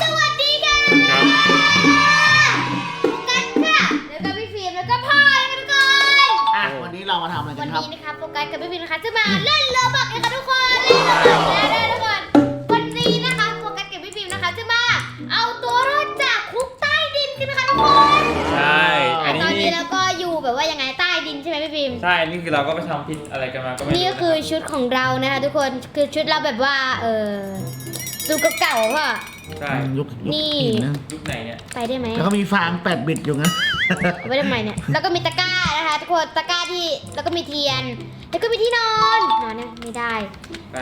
สวัสดีค่ะครับกันค่ะ แล้วก็พี่ฟิล์มแล้วก็พ่อนะคะทุกคน อะวันนี้เรามาทำอะไรกัวันนครับ นี้นะคะโฟกัสกับพี่ฟิล์มนะคะจะมาเล่นโรบอกนะคะทุกคนเล่นโรบอกแล้วนะทุกคนวันนี้นะคะโฟกัสกับพี่ฟิล์มนะคะจะมาเอาตัวรอดจากคุกใต้ดินกันนะคะทุกคนใช่ อันตอนนี้นี้เราก็อยู่แบบว่ายังไงใต้ดินใช่ไหมพี่ฟิล์มใช่นี่คือเราก็ไปทำพิษอะไรกันมาก็ไม่รู้นี่ก็คือชุดของเรานะคะทุกคนคือชุดเราแบบว่าเออดูเก่าๆพ่อ ใช่ยุคยุคนี่ หินนะยุคไหนเนี่ยไปได้ไหมแล้วก็มีฟางแปดบิตอยู่นะเอาไปทำไมเนี่ยแล้วก็มีตะกร้านะคะทุกคนตะกร้าที่แล้วก็มีเทียน แล้วก็มีที่นอนนอนเนี่ยไม่ได้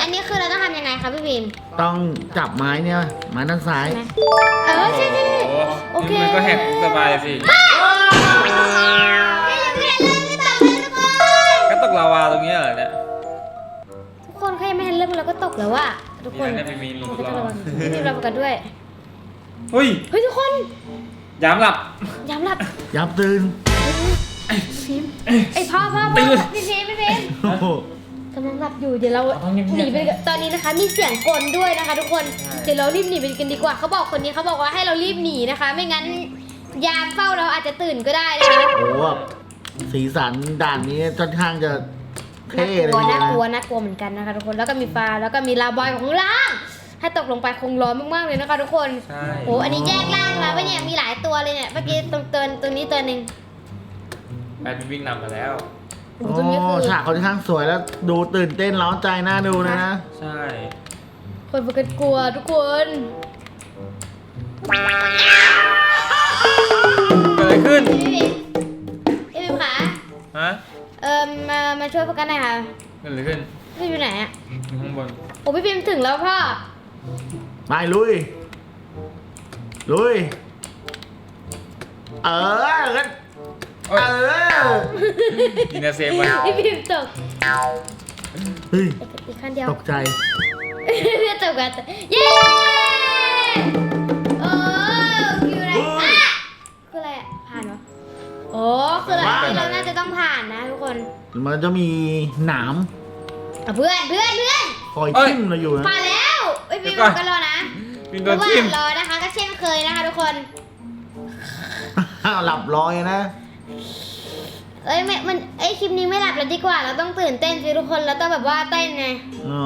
อันนี้คือเราต้องทำยังไงคะพี่พิมพ์ต้องจับไม้เนี่ยไม้ด้านซ้าย ใช่ไหมเออใช่ใช่ใช่ โอ้โอเคมันก็แหกสบายสิแค่ยังไม่ได้เริ่มหรือเปล่าคะทุกคนก็ตกลาวาตรงเนี้ยเหรอเนี่ยทุกคนแค่ยังไม่ทันเริ่มเราก็ตกแล้วอะ ทุกคนนี่นะเนี่ยมีหลุมเรารอระวังรีบเราประกันด้วย เฮ้ย เฮ้ยทุกคน ยามหลับย้ำหลับ ยับตื่นพิมพ์ไอยพ่อพ่อพ่อพี่พิมพ์พี่พิมพ์โอ้โหกำลังหลับอยู่เดี๋ยวเราต้องเงียบๆหนีไปกันตอนนี้นะคะ มีเสียงกลด้วยนะคะ ทุกคนใช่ เดี๋ยวเรารีบหนีไปกันดีกว่าเขาบอกคนนี้เขาบอกว่าให้เรารีบหนีนะคะ ไม่งั้น ยามเฝ้าเราอาจจะตื่นก็ได้นะคะโอ้โหสีสันด่านนี้ค่อนข้างจะ น่าเท่กเลยลัวทีเดีน่ายวกลัวนะน่ากลัวเหมือนกันนะคะทุกคนแล้วก็มีฟ้าแล้วก็มีลาบอยของข้างล่าง ถ้าตกลงไปคงร้อนมากๆเลยนะคะทุกคนใช่โอ้อันนี้แยกล่างมาปะเนี่ยมีหลายตัวเลยเนี่ยเมื่อกี้ตรงตัวตรงนี้ตัวหนึ่งแบดวิ่งนำมาแล้ว โอ้โอ้ตรงนี้คือฉากค่อนข้างสวยแล้วดูตื่นเต้นเร้าใจน่าดูเลยนะใช่คนปกติกลัวทุกคนเกิดอะไรขึ้นพี่บิม มามาช่วยพวกกันหน่อยค่ะเกิดอะไรขึ้นพี่อยู่ไหนอะอยู่ข้างบนโอ้พี่พิมพ์ถึงแล้วพ่อ ไปลุย ลุย เออกันโอ๊เอยอดีนะเซฟไว้พี่พิมพ์ตกเฮ้ยอีกขั้นเดียวตกใจ พี่ตกกันเย้โอ้คืออะไรอะคืออะไรอะผ่านเหรอโอ้คืออะไรที่เราน่าจะต้องผ่านนะทุก คนมันจะมีหนามอะเพื่อนเพื่อนเพื่อนคอยทิ่มเราอยู่นะผ่านแล้วไอยพี่เดี๋ยวก่อนก็รอนะวินเพโดนราะว่าทิ่มรอนะคะ ก็เช่นเคยนะคะทุกคน อ้าวหลับลอยนะเอ้ยไม่มันเอ้ยคลิปนี้ไม่หลับแล้วดีกว่า เราต้องตื่นเต้นสิทุกคนเราต้องแบบว่าเต้นไงอ๋อ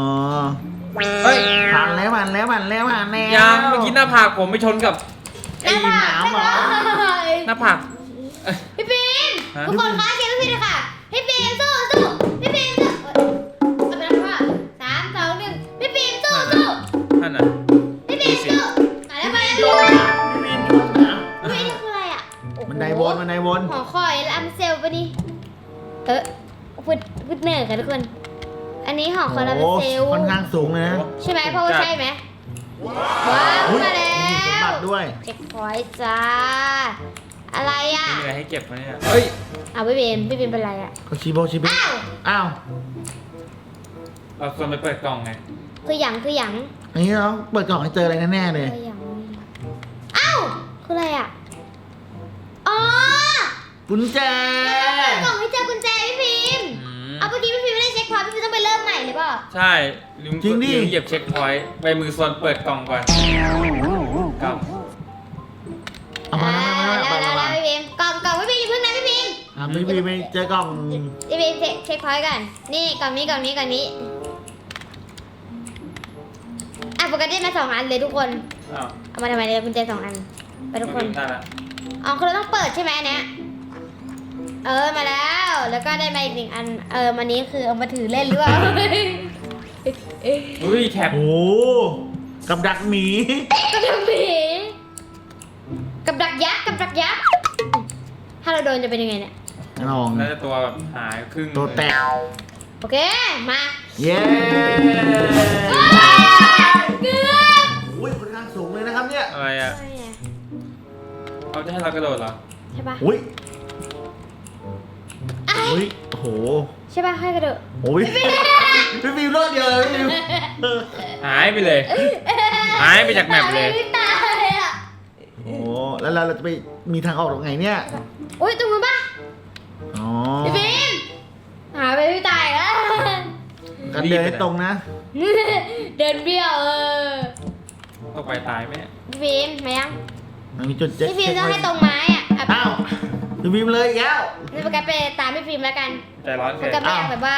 เฮ้ยผ่านแล้วผ่านแล้วผ่านแล้วผ่านแล้วยังเมื่อกี้หน้าผากผมไปชนกับไอ้หนามเหรอ หน้าผาก พี่ฟิล์มฮะ ทุกคนคะเชียร์พี่ฟิล์มเลยค่ะ พี่ฟิล์มสู้สู้พี่ฟิล์มสู้เอ้ยเอาไปแล้วค่ะสามสองหนึ่งพี่ฟิล์มสู้สู้ท่านน่ะพี่ฟิล์มสู้มาแล้วมาแล้วพี่ฟิล์มพี่วินอยู่หนามเฮ้ยนี่คืออะไรอะโอ้โหมันไดวนมันไดวนหอคอยลำเซลปะนี่เออพูดพูดเหนื่อยค่ะทุกคน อันนี้หอคอยลำโอ้เซลค่อนข้างสูงเลยนะใช่ไหมพ่อว่าใช่ไหมว้าวอุ๊ยมาแล้มีสมบัว ติด้วยเช็คพอยต์จ้า อะไรอะ มีอะไรให้เก็บมาเนี่ยเฮ้ยเอาพี่เบนพี่เบนเป็นไรอะก็ชิโบชิเบะอ้าว อ้าวเราควรไปเปิดกล่องไงคือหยังคือหยังอันนี้เราเปิดกล่องให้เจออะไรแน่ๆเลยคือหยังอ้าวคืออะไรอะ อ๋อกุญแจกล่องให้เจอกุญแจพี่พิมพ์อืมเอาเมื่อกี้พี่พิมพ์ไม่ได้เช็คพอยต์พี่พิมพ์ต้องไปเริ่มใหม่หรือเปล่า ใช่ลืมจริงดิลืมเหยียบเช็คพอยต์ไปมือโซนเปิดกล่องก่อนกับเอามาอ่าเอามาแล้วเอาแล้วมาแล้ว พี่พิมพ์กล่องกล่องพี่พิมพ์อย่าเพิ่งนะพี่พิมพ์อะพี่พี่ไม่เจอกล่องพี่พิมพ์เช็คเช็คพอยต์ก่อนนี่กล่องนี้กล่องนี้กล่องนี้อะปกติมาสองอันเลยทุกคนอ้าวเอามาทำไมเนี่ยกุญแจสองอันไปทุกคนได้ละอ๋อคือเราต้องเปิดใช่ไหมอันเนี้ยเออมาแล้วแล้วก็ได้มาอีกหนึ่งอันเออมันนี้คือเอามาถือเล่นหรือเปล่า อุ้ยแท็บโอ้กับดักหมี กับดักหมีกับดักยักษ์กับดักยักษ์ ถ้าเราโดนจะเป็นยังไงเนี่ย ลอง น่าจะตัวแบบหายครึ่งตัวแตก โอเค มาเย้เกือบโอ้ยค่อนข้างสูงเลยนะครับเนี่ยอะไรอะอะไรเนี่ยเขาจะให้เรากระโดดเหรอใช่ปะอุ้ยอะอุ้ยโอ้โหใช่ปะให้กระโดดโอ้ยพี่ฟิวรอดเดียวเลยพี่ฟิวเออหายไปเลย หายไปจากแมปเลยไม่ตายอะโอ้ แล้วเราจะไปมีทางออกตรงไหนเนี่ย อุ้ยตรงนู้นปะอ๋อพี่ฟิล์มหาไปไม่ตายแล้วกันเดินให้ตรงนะ เดินเบี้ยวเออตกไปตายไหมเนี่ยพี่ฟิล์มมายังมันมีจุดเจ็ดพี่ฟิล์มต้องให้ตรงไม้อะอะอ้าวพี่ฟิล์มเลยอีกแล้วนี่โฟกัสไปตามพี่ฟิล์มแล้วกันใจร้อนโฟเกินกัสไม่อยากแบบว่า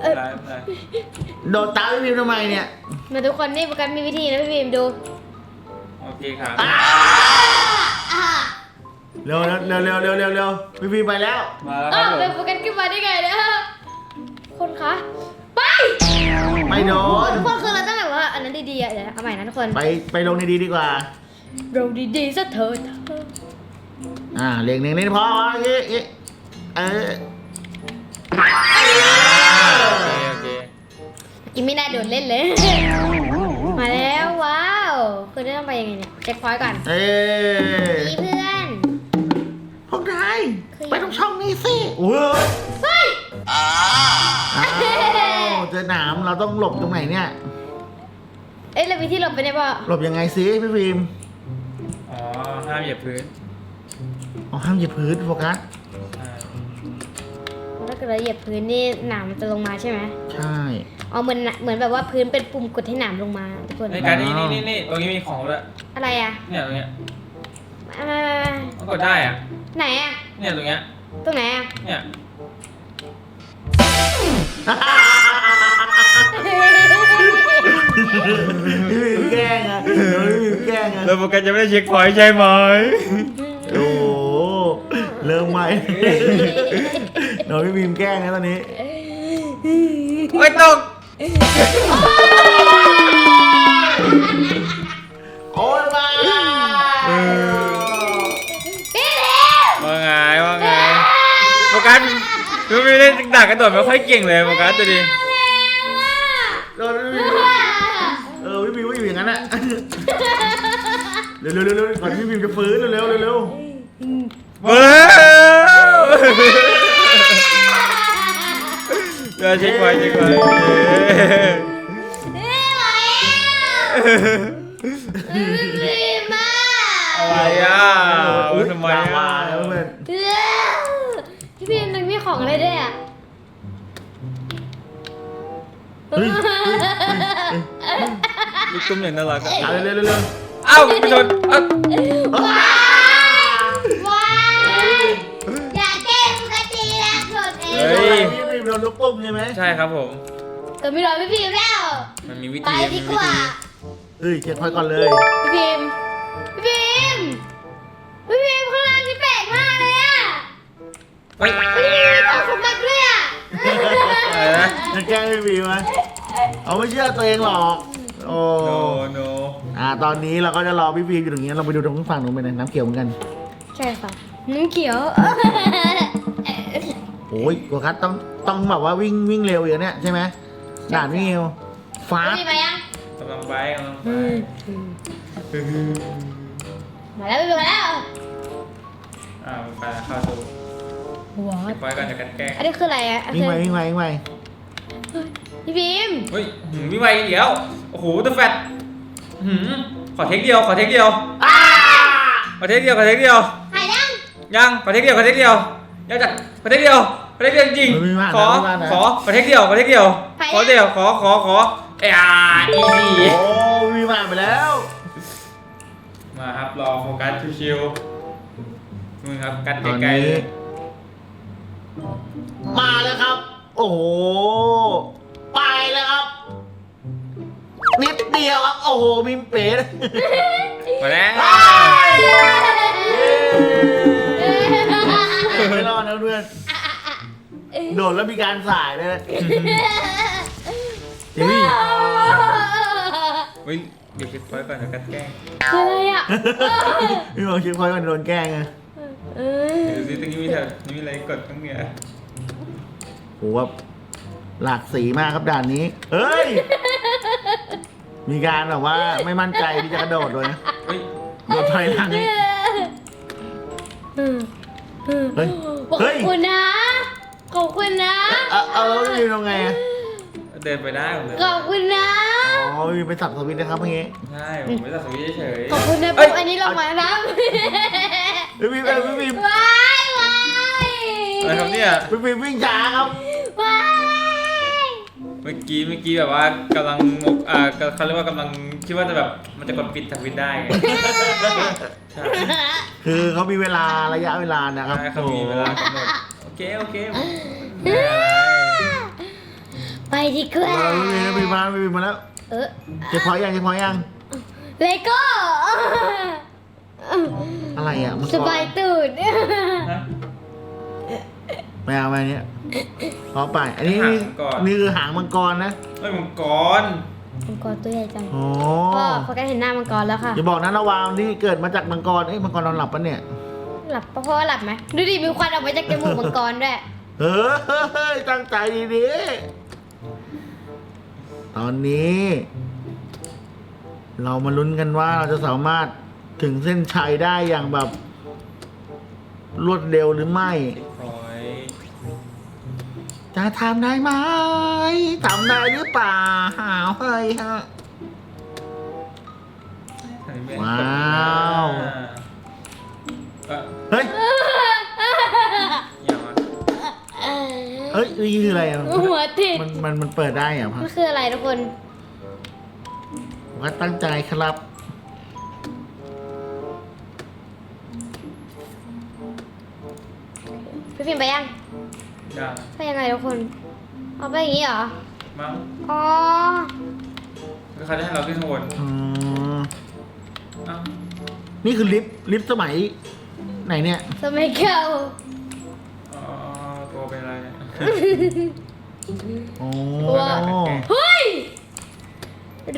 เออได้ได้โดดตามพี่ฟิล์มทำไมเนี่ย มาทุกคนนี่โฟกัสมีวิธีนะพี่ฟิล์มดู โอเคครับอ้าอ่าเร็วเร็วเร็วเร็วเร็วเร็วเร็วพี่ฟิล์มไปแล้วมาแล้วคอ้ารับวผมเดี๋ยวโฟกัสขึ้นมาได้ไงเนี่ยคนคะ ไป ไม่โดนทุกคนคือเราต้องแบบว่าอันนั้นดีๆอะเดี๋ยวเอาใหม่นะทุกคนไปไปลงในดีดีกว่า เราดีๆซะเถิดอ่าเลียงเลียงเลียงพอเอ๊ะเอ๊ะเออโอเคโอเคกินไม่น่าโดนเล่นเลย มาแล้วว้าว คือได้ต้องไปยังไงเนี่ยเช็คพอยต์ก่อนเอ๊ะมีเพื่อนพวกนายคือไปตรงช่องนี้สิโอ้ยเฮ้ยอ้าวเจอหนามเราต้องหลบตรงไหนเนี่ยเอ้ยเรามีที่หลบไปได้ป่ะหลบยังไงสิพี่ฟิล์มอ๋อห้ามเหยียบพื้นอ๋อห้ามเหยียบพื้นโฟกัสอ่าถ้า เกิดเราเหยียบพื้นนี่หนามมันจะลงมาใช่ไหมใช่ อ๋อเหมือนน่ะเหมือนแบบว่าพื้นเป็นปุ่มกดให้หนามลงมาทุกคนในการนี่นี่นี่นี่ตรงนี้มีของด้วยอะไรอะเนี่ยตรงเนี้ยมามามามามันกดได้อะไหนอะเนี่ยตรงเนี้ยตรงไหนอะ เนี่ยพี่ฟิล์มแกล้งอะเดี๋ยวพี่ฟิล์มแกล้งอะแล้วโฟกัสจะไม่ได้เช็คพอยต์ใช่ไหม โอ้โหเริ่มใหม่ เดี๋ยวพี่ฟิล์มแกล้งนะตอนนี้โอ้ยตกโอ้ยมาพี่เร็วว่าไงว่าไงโฟกัสคือไม่ได้ดักกระโดดไม่ค่อยเก่งเลยโฟกัสดูดิโดนพี่ฟิล์มเออพี่ฟิล์มก็อยู่อย่างนั้นแหละเร็วเร็วเร็วเร็วก่อนที่พี่ฟิล์มจะฟื้นเร็วเร็วเร็วเร็วเว้ย เดี๋ยวเช็คพอยต์เช็คพอยต์ไม่ไหวอะพี่มาอะไรอะโอ้ยทำไมลาอะวาแล้วเพื่อนเร็วพี่พิมมันมีของอะไรด้วยอะเฮ้ยเฮ้ยลูกตุ้มอย่างน่ารักอะเอาเร็วเร็วเร็วเอ้าไปชนเอ้าว้าวว้าวอยากแกล้งปกติแล้วกดเอเฮ้งยพี่ฟิล์ม โดนลูกปุ้มใช่ไหมใช่ครับผมก็ไม่รอพี่พิมแล้ว มันมีวิไปธีดีมีกวิว่าธีเฮ้ยเช็คพอยต์ก่อนเลย พี่พิมพี่พิมพี่พิมข้างล่างนี่แปลกมากเลยอะเฮ้ยพี่พิมมีของสมบัติด้วยอะอะไรนะจะแกล้งพี่ฟิล์มไหมเอาไม่เชื่อตัวเองหรอก โอ้โนโนอ่า ตอนนี้เราก็จะรอพี่ฟิล์มอยู่ตรงนี้ เราไปดูตรงฝั่งนู้นไปนะน้ำเขียวเหมือนกัน ใช่ค่ะน้ำเขียวโอ้ยโกคัสต้องต้องแบบว่าวิ่งวิ่งเร็วอย่างเนี้ยใช่ไหมด่านวิ่งเร็วฟ้าพี่มายัง กำลังไปกำลังไปมาแล้วพี่มาแล้วอ่าไปแล้วเข้าตูว้าไปก่อนจะกันแกล้งอันนี้คืออะไรอะวิ่งไปวิ่งไปวิ่งไปพี่พิมเฮ้ยหืมวิ่งไปอีกแล้วโอ้โหตัวแฟตหืมขอเทคเดียวขอเทคเดียวขอเทคเดียวขอเทคเดียว หายยังยังขอเทคเดียวขอเทคเดียวยังจัดขอเทคเดียว ขอเทคเดียวจริงเออไม่ว่านะขอไม่ว่านะ ขอขอเทคเดียวขอเทคเดียวขอเดียวขอขอขอเอ้ยอีซี่โอ้วิ่งผ่านไปแล้วมาครับรอโฟกัสชิวๆนู่นครับกัดตอนไกลๆนี้เลยมาแล้วครับ โอ้โห ไปแล้วครับ นิดเดียวครับ โอ้โหมิมเป๋เลย มาแล้วไม่ โดดแล้วมีการสายเลยเฮ้ยเฮ้ยเดี๋ยวเช็คพอยต์ก่อนเดี๋ยวกัดแกล้งคืออะไรอะพี่บอกชิคพอยต์มันโดนแกล้งไงเออเดี๋ยวดูสิตรงนี้มีแถวนี้มีอะไรกดตรงเนี้ยโหแบบหลากสีมากครับด่านนี้เฮ้ย มีการแบบว่าไม่มั่นใจที่จะกระโดดเลยนะเฮ้ยโดดถอยหลังนี่ เฮ้ยขอบเฮ้ย คุณนะ ขอบคุณนะเอาเอาแล้วพี่ทำไงอะเดินไปได้ผมเลยขอบคุณนะ อ๋อพี่ไปสับสวิตช์นะครับเมื่อกี้ใช่ผมไม่ตัดสวิตช์เฉยขอบคุณนะเอ้ปุ๊ยบอันนี้ลงมานะพี่พิมพ์พี่พิมพ์ว้ายว้ายอะไรครับเนี่ย พี่พิมพ์วิ่งช้าครับว้ายวมื่อกี้เมื่อกี้แบบว่ากำลังอ่าเขาเรียกว่ากำลังคิดว่าจะแบบมันจะกดปิดทวิตได้ไงใช่คือเขามีเวลาระยะเวลานะครับใช่เขามีเวลากำหนดโอ เคโอเคไม่อะไรไปดีกว่าเราไม่มีมาไม่มีมาแล้ว เออเจะพอยังเจะพอยังเลโก้อะไรอะมังกรสบายตูดนะไม่เอาไปเนี่ยพอไป อันนี้หางมังกรนี่คือหางมังกรนะเฮ้ยมังกรมังกรตัวใหญ่จังโอ้พ่อพอแกเห็นหน้ามังกรแล้วค่ะอย่าบอกนะระวาวนี่เกิดมาจากมังกรเอ้ยมังกรนอนหลับปะเนี่ย หลับปะพ่อหลับไหมดูดิมีควันออกมาจากจมูกมังกรด้วยเฮ้ยตั้งใจดีๆตอนนี้ เรามาลุ้นกันว่าเราจะสามารถถึงเส้นชัยได้อย่างแบบ รวดเร็วหรือไม่คอยจะทำได้ไหมทำได้หรือเปล่าเฮ้ยฮะ ว้าว เออเฮ้ย อย่างวะเฮ้ยนี่คืออะไรอะหัวติด มันมันมันเปิดได้เหรอะมันคืออะไรทุกคนผมก็ตั้งใจครับ พี่ฟิล์มไปยัง อย่างไปยังไงทุกคน เอาไปอย่างนี้เหรอ มั้งอ๋อ แล้วเขาจะให้เราขึ้นข้างบนอืมเอ้านี่คือลิฟต์ลิฟต์สมัย ไหนเนี่ยสมัยเก่าอ๋อตัวเป็นอะไรเนี่ยโอ้ว้าวเฮ้ย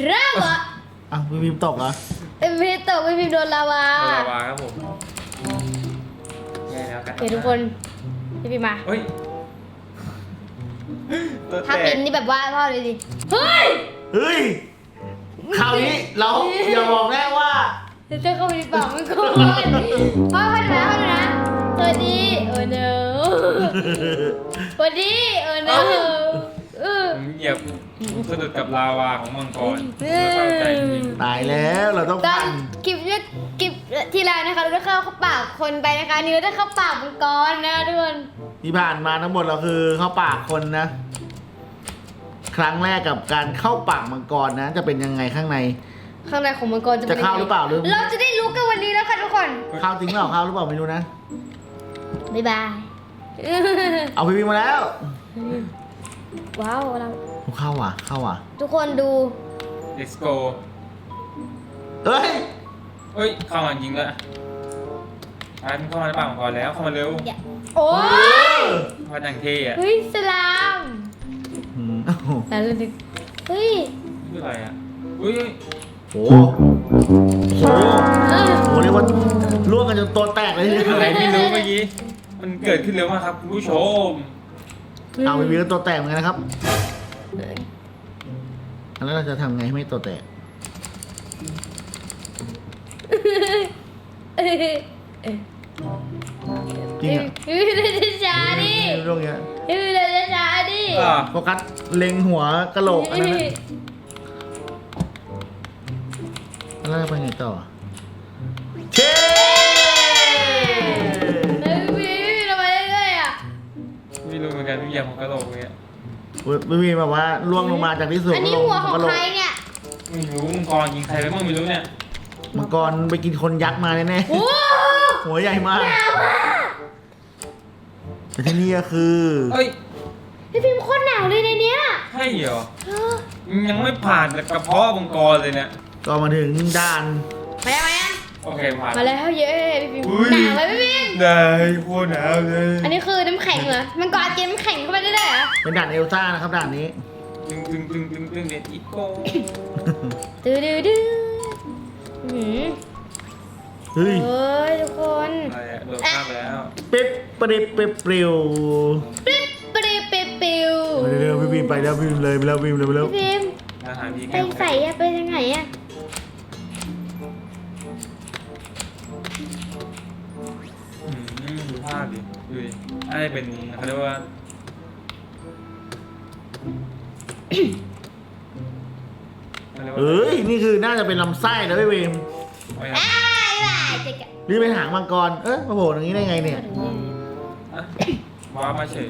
เริ่มเหรอะอะพี่พิมพ์ตกเหรอเป็นพี่ตกพี่พิมพ์โดนลาวาโดนลาวาครับผมแย่แล้วกันโอเคทุกคนพี่พิมพ์มาเฮ้ยตัวถ้าแตเป็กนนี่แบบว่าพ่อเลยดิเฮ้ย เฮ้ยคราวนี้เราอย่าบอกแน่ว่า เดี๋ยวจะเข้าไปในปากมันก่อนพ่อพ่อดูนะพ่อดูนะสวัสดีโอ้ no สวัสดีโอ้ no เออผมเหยียบสะดุดกับลาวาของมังกรเออเข้าใจจริงตายแล้วเราต้องตอพันนกิบเนี่ยกิบที่แล้วนะคะเราได้เข้าปากคนไปนะคะอันนี่เราได้เข้าปากมังกรนะทุกคนที่ผ่านมาทั้งหมดเราคือเข้าปากคนนะ ครั้งแรกกับการเข้าปากมังกรนะ จะเป็นยังไงข้างใน ข้างในของมังกรจะป็นจะเข้าหรือเปล่าหรือเราจะได้รู้กันวันนี้แล้วค่ะทุกคนเข้าจริงเปล่าเข้าหรือเปล่าไม่รู้นะ บ๊ายบาย เอาพี่พิมพ์มาแล้วว้าวเราเข้าว่ะเข้าว่ะทุกคนดูๆ let's go เฮ้ยเฮ้ยเข้ามาจริงแล้วไอ้มันเข้ามาในปากมังกรแล้วเข้ามาเร็วอย่าโอ้ยพอดังเท่อะเฮ้ยสลามอืมโอ้โหแล้วเราดึกเฮ้ย นี่คืออะไรอะอุ้ย โอ้โหโอ้โหเออโอ้โหเรียกว่าล่วงกันจนตัวแตกเลยทีเดียวอะไรไม่รู้เมื่อกี้ มันเกิดขึ้นเร็วมากครับคุณผู้ชม เอาไปวีก็ตัวแตกเหมือนกันนะครับแล้วเราจะทำไงให้ไม่ตัวแตกเออเออจริงอะเฮ้ยเราจะช้าดิเรื่องเนี้ยเฮ้ยเราจะช้าดิอ่าโฟกัสเล็งหัวกะโหลกอันนั้นนะ แล้วจะไปไงต่อเชเฮ้ยพี่ทำไมเรื่อยๆอะ ไม่รู้เหมือนกันพี่เหยียบของกระโหลกเนี่ยไม่มีแบบว่าล่วงลงมาจากที่สูงอันนี้ลงหัวของกะโหลกใครเนี่ยไม่รู้มังกรยิงใครไปบ้างไม่รู้เนี่ยมังกรไปกินคนยักษ์มาแน่โอ้ๆหัวใหญ่มากหนาวอะแต่ที่นี่ก็คือเฮ้ยพี่พิมพ์โคตรหนาวเลยในเนี้ยใช่เหรอเออยังไม่ผ่านกระเพาะมังกรเลยเนี่ย ก็มาถึงด่านมาแล้วมาแล้วโอเคผ่าน มาแล้วเย้พี่พิมพ์อุ้ยหนาวไหมพี่พิมพ์ได้โคตรหนาวเลยอันนี้คือน้ำแข็งเหรอ มันกอดกินน้ำแข็งเข้าไปได้เลยเหรอเป็นด่านเอลซ่านะครับด่านนี้ ตึงตึงตึงตึงตึงเด็ดอีโก้ดื้อดื้อดื้อหืมเฮ้ยเฮ้ยทุกคนอะไรอะโดนข้ามไปแล้วปิ๊บปริบปิ๊บปริวปิ๊บปรีปิ๊บปิวเร็วๆพี่บีมไปแล้วพี่บีมเลยไปแล้วพี่บีมเลยไปแล้วพี่พิมพ์อาหารดีไปแก้วใส่อะไปยังไงอะ ภาพดิดูดิอะไรเป็นเขาเรียกว่าเขาเรียกว่าเอ้ย นี่คือน่าจะเป็นลำไส้นะพี่บีมไม่อ้ายว่ะเจ๊กะนี่เป็นหางมังกร เอ๊ะมาโผล่ตรงนี้ได้ไงเนี่ยว้ามาเฉย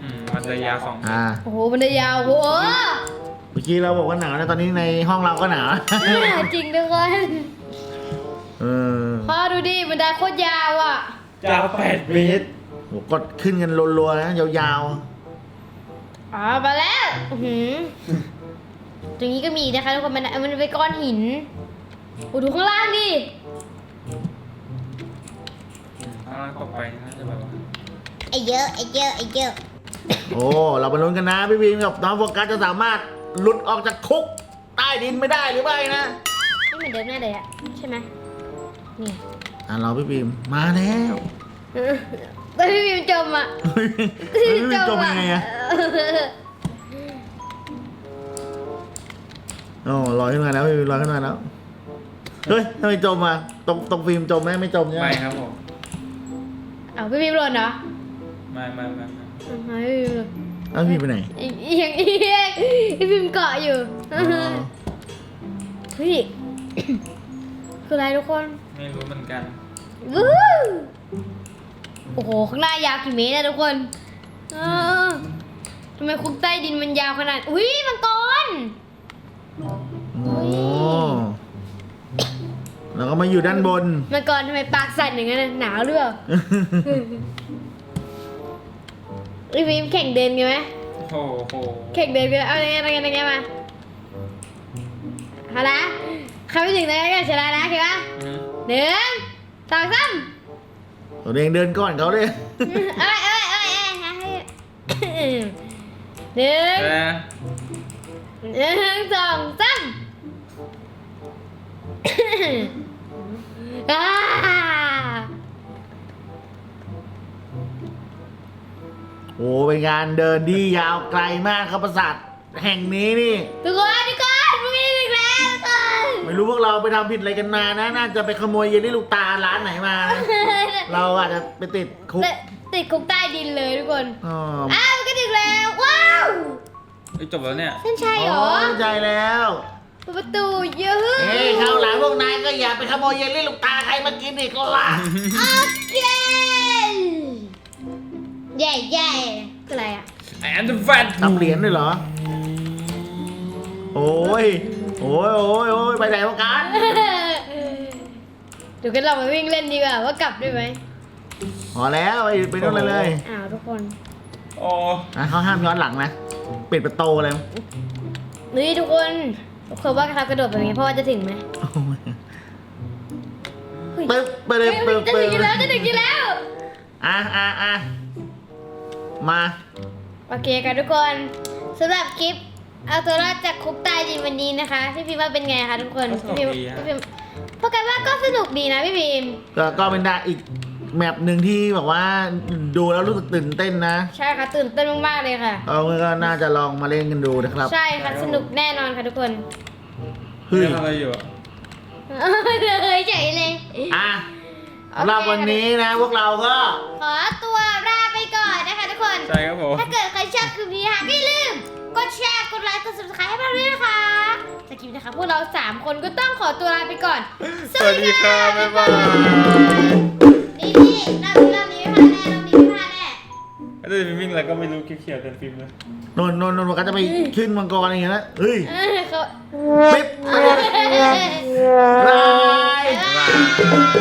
อืมมามันจะยาวสองเมตอ่ารโอ้โหมันได้ยาวโอ้โหเมื่อกี้เราบอกว่าหนาวนะตอนนี้ในห้องเราก็หนาว จริงทุกคนเออ พ่อดูดิมันได้โคตรยาวอะยาวแปดเมตรโหกดขึ้นกันรัวๆนะยาวอ๋อมาแล้วอื้อหือตรงนี้ก็มีนะคะทุกคนมันมันเป็นก้อนหินโอ้ดูข้างล่างดิอ่าต่อไปน่าจะแบบว่าไอเยอะไอเยอะไอเยอะๆ โอ้เรามาลุ้นกันนะพี่บีมกับน้องโฟกัสจะสามารถหลุดออกจากคุกใต้ดินไม่ได้หรือไม่นะ ไม่เหมือนเดิมแน่เลยอะใช่ไหม นี่อะเราพี่บีมมาแล้วแต่พี่พิมจมอะเฮ้ยพี่พิมจมยังไงอะโอ้ลอยขึ้นมาแล้วพี่บีมลอยขึ้นมาแล้วเฮ้ยทำไมจมอะตรงตรงฟิล์มจมไหมไม่จมใช่ไหมไม่ครับผมเอาพี่พิมหล่นเหรอไม่ไม่ไม่ไม่เอาพี่พิมหล่นเอาพี่ไปไหนอีกอีกอีกพี่พิมเกาะอยู่อ๋อเฮ้ย คืออะไรทุกคนไม่รู้เหมือนกันวู้โอ้โห ข้างหน้ายาวกี่เมตรนะทุกคนเออทำไมคุกใต้ดินมันยาวขนาด อุ้ยมังกรโอ้แล้วก็มาอยู่ด้านบน มังกรทำไมปากสั่นอย่างนั้นน่ะหนาวหรือเปล่าพี่พิมแข่งเดินกันไหมโอ้โหแข่งเดินกันเอาอะไรอะไรอะไรมาเอาละ ใครไม่ถึงเลยก็ชนะนะเข้าปะอืมหนึ่งสองสามตัวเองเดินก่อนเขาเลยเอ้ยเอ้ยเอ้ยเอ้ยหนึ่งแต่หนึ่งสองสามอ่าโอ้เป็นงานเดินที่ยาวไกลมากครับปราสาทแห่งนี้นี่ทุกคนทุกคนพรุ่งนี้ ถึงแล้วทุกคนไม่รู้พวกเราไปทำผิดอะไรกันมานะ น่าจะไปขโมยเยลลี่ลูกตาร้านไหนมานะเราอาจจะไปติดคุกติดคุกใต้ดินเลยทุกคน อ๋ออ้าวก็ถึงแล้ว ว้าวเอ้ยจบแล้วเนี่ย เส้นชัยเหรอใจแล้วเปิดประตูเยอะเฮ้ยคราวหลังพวกนายก็อย่าไปขโมยเยลลี่ลูกตาใครมากินอีกล่ะโอเคใหญ่ใหญ่คืออะไรอะ I am the fat ทำเหรียญด้วยเหรอ โอ้ย โอ้ยโอ้ยโอ้ยไปไหนวะกันเดี๋ยวกันเราไปวิ่งเล่นดีกว่าว่ากลับได้ไหมพอแล้วไปไปนู่นเลยเลยอ้าวทุกคนโอ้อะเขาห้ามย้อนหลังนะปิดประตูเลยนี่ทุกคนทุกคนว่ากระทำกระโดดแบบนี้เพราะว่าจะถึงไหมเฮ้ยปึ๊บไปเลยเฮ้ยปึ๊บจะปึ๊ถึบงอยู่แล้วจะถึงอยู่แล้วอะอะอะมาโอเคค่ะทุกคนสำหรับคลิป เอาตัวรอดจากคุกใต้ดินวันนี้นะคะพี่พิมว่าเป็นไงคะทุกคนพี่พิมพี่พิมพวกกันว่าก็สนุกดีนะพี่พิมก็ก็เป็นได้อีกแมปหนึ่งที่แบบว่าดูแล้วรู้สึกตื่นเต้นนะใช่ค่ะตื่นเต้นมากๆเลยค่ะ เอาก็น่าจะลองมาเล่นกันดูนะครับใช่ค่ะสนุกแน่นอนค่ะทุกคนเฮ้ยทำอะไรอยู่อะเลยเฉยเลยอะสำหรับวันนี้นะพวกเราก็ ขอตัวลาไปก่อนนะคะทุกคน ใช่ครับผม ถ้าเกิดใครชอบคลิปนี้นะคะก็อย่าลืม กดแชร์กดไลค์กด subscribe ให้เราด้วยนะคะจากคลิปนี้นะคะพวกเรา3คนก็ต้องขอตัวลาไปก่อนสวัสดีครับบ๊ายบายนี่นี่รอบนี้รอบนี้ไม่พลาดแน่รอบนี้ไม่พลาดแน่ก็จะวิ่งอะไรก็ไม่รู้เขียวๆเดินฟิล์มเลยนนนนนนก็จะไปขึ้นมังกรอะไรอย่างเงี้ยนะเฮ้ยเออเขาปิ๊บ เออ บายบ๊ายบาย